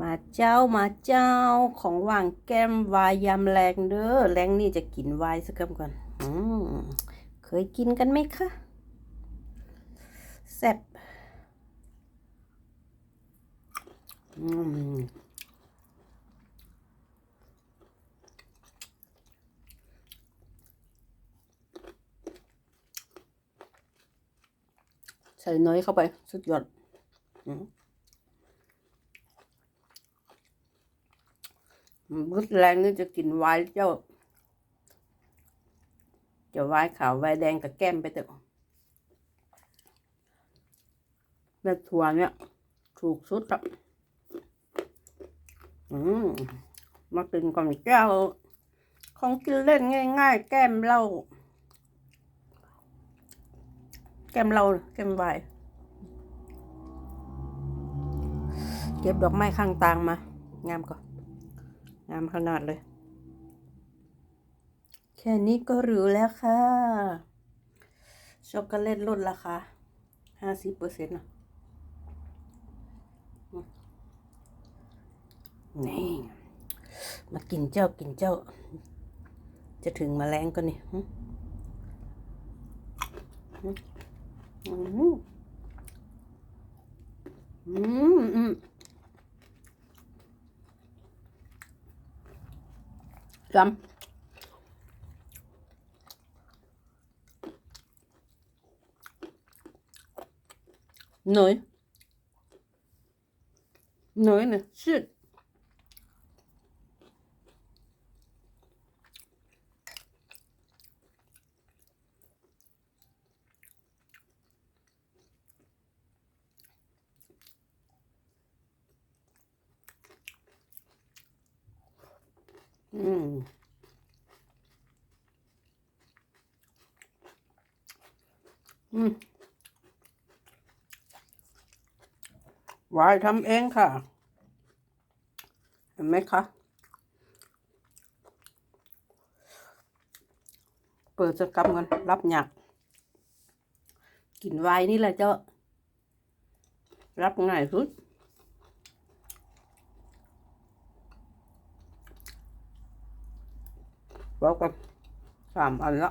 มาเจ้ามาเจ้าของว่างแก้มวายยำแรงเด้อแรงนี่จะกินวายสักคำก่อนอืมเคยกินกันไหมคะแซ่บอืมใส่น้อยเข้าไป สุดยอด อืม รุดแรงนี่จะกินไวน์เจ้า จะไวน์ขาวไวน์แดงกับแก้มไปเถอะเม็ดถั่วเนี่ยถูกสุดครับอืมมากินก่อนเจ้าของกินเล่นง่าย ๆ แก้มเหล้าแก้มเหล้าแก้มไวน์เก็บดอกไม้ข้างตางมา งามก่อน งามขนาดเลย แค่นี้ก็หรู้แล้วค่ะ ช็อกโกแลตลดราคาห้าสิบเปอร์เซ็นต์นะนี่มากินเจ้ากินเจ้า จะถึงมาแมลงก็นี่อืมอืม อืม Găm. Nồi. Nồi nè, shit. Mm. อืมวายทำเองค่ะ เห็นไหมคะเปิดสกรรมกันรับหยักกินวายนี่แหละเจ้า รับง่ายสุด Welcome. Cảm ơn ạ.